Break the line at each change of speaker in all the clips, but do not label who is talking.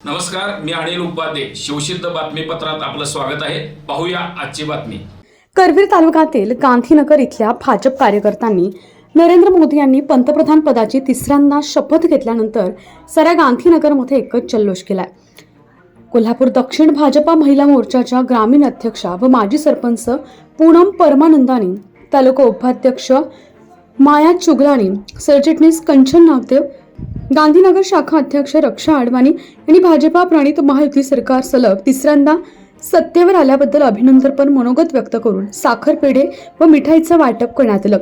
नमस्कार मी अनिल उपाध्ये. शिवसिद्ध बातमीपत्रात आपलं स्वागत आहे. पाहूया आजची बातमी.
करवीर तालुक्यातील गांधीनगर इथल्या भाजप कार्यकर्त्यांनी नरेंद्र मोदी यांनी पंतप्रधान पदाची तिसऱ्यांदा शपथ घेतल्यानंतर सऱ्या गांधीनगरमध्ये एकच जल्लोष केलाय. कोल्हापूर दक्षिण भाजपा महिला मोर्चाच्या ग्रामीण अध्यक्षा व माजी सरपंच पूनम परमानंदानी तालुका उपाध्यक्ष माया चुगलाणी सरचिटणीस कंचन नागदेव गांधीनगर शाखा अध्यक्ष रक्षा आडवाणी यांनी भाजपा प्रणित महायुती सरकार सलग तिसऱ्यांदा सत्तेवर आल्याबद्दल अभिनंदनपर मनोगत व्यक्त करून साखर पेढे व मिठाईचं वाटप करण्यात आलं.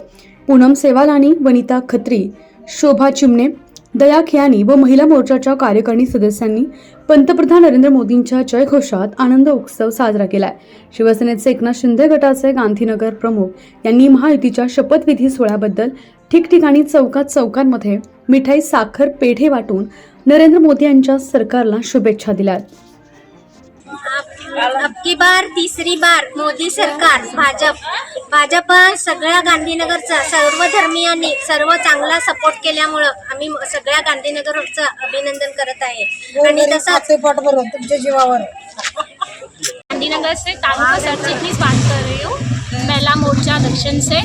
पूनम सेवालानी वनिता खत्री शोभा चिमणे दया खियानी व महिला मोर्चाच्या कार्यकारिणी सदस्यांनी पंतप्रधान नरेंद्र मोदींच्या जयघोषात आनंद उत्सव साजरा केलाय. शिवसेनेचे एकनाथ शिंदे गटाचे गांधीनगर प्रमुख यांनी महायुतीच्या शपथविधी सोहळ्याबद्दल ठिकठिकाणी चौकात चौकांमध्ये मिठाई साखर पेढे वाटून नरेंद्र मोदी यांच्या सरकारला शुभेच्छा दिल्या
अब अब की बार तिसरी बार मोदी सरकार भाजप. भाजप सगळ्या गांधीनगरचा सर्व धर्मीयांनी सर्व चांगला सपोर्ट केल्यामुळं आम्ही सगळ्या गांधीनगरचं अभिनंदन करत आहे. आणि तसंच
तुमच्या जीवावर
गांधीनगर से तालुका सरचिटनीस बात कर रही हूँ. महिला मोर्चा दक्षिण से.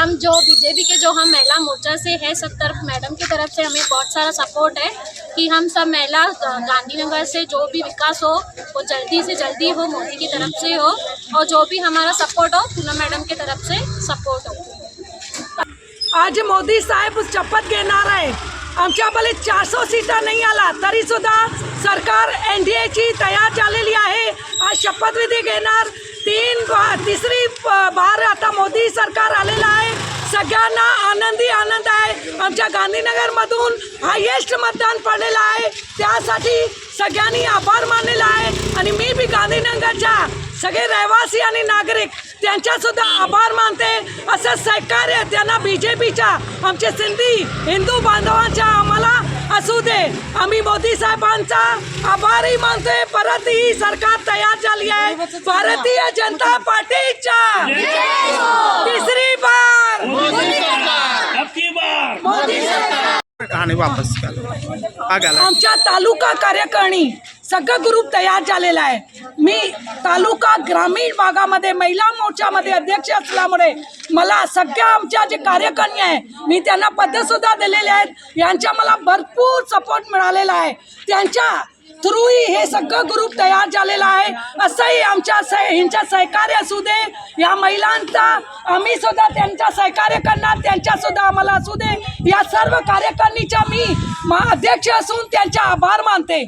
हम जो बीजेपी के जो हम महिला मोर्चा से है सब तरफ़ मैडम की तरफ़ से हमें बहुत सारा सपोर्ट है कि हम सब महिला गांधीनगर से जो भी विकास हो, वो जल्दी से जल्दी हो, मोदी की तरफ़ से हो और जो भी हमारा सपोर्ट हो, पूनम मैडम की तरफ़ से सपोर्ट हो।
आज मोदी साहेब शपथ आहे आमच्या भले चारशे सीटा नाही आला, तरी सुद्धा सरकार एन डी एची तयार झालेली आहे आज शपथविधी घेणार तीन तिसरी प- बार आता मोदी सरकार आलेलं आहे. सगळ्यांना आनंदी आनंद आहे. आमच्या गांधीनगरमधून हायेस्ट मतदान पडलेलं आहे. त्यासाठी सगळ्यांनी आभार मानलेला आहे. आणि मी बी गांधीनगरच्या सगळे रहिवासी आणि नागरिक त्यांच्यासुद्धा आभार मानते. असं सहकार्य त्यांना बी जे पीच्या आमचे सिंधी हिंदू बांधवांच्या आम्हाला असू दे। आम्ही मोदी साहेबांचा आभारी मानतोय परत ही सरकार तयार झाली आहे। भारतीय जनता पार्टीच्या। तिसरी बार?
आणि वापस
आमच्या तालुका कार्यकारिणी सगळं ग्रुप तयार झालेला आहे. मी तालुका ग्रामीण भागामध्ये महिला मोर्चामध्ये अध्यक्ष असल्यामुळे मला सगळ्या आमच्या जे कार्यकर्णी आहे मी त्यांना पदसुद्धा दिलेले आहेत. यांच्या मला भरपूर सपोर्ट मिळालेला आहे. त्यांच्या थ्रूही हे सगळं ग्रुप तयार झालेला आहे. असंही आमच्या सह ह्यांच्या सहकार्य असू दे या महिलांचा आम्ही सुद्धा त्यांचा सहकार्य करणार त्यांच्या सुद्धा आम्हाला असू दे. या सर्व कार्यकारिणीच्या मी अध्यक्ष असून त्यांचा आभार मानते.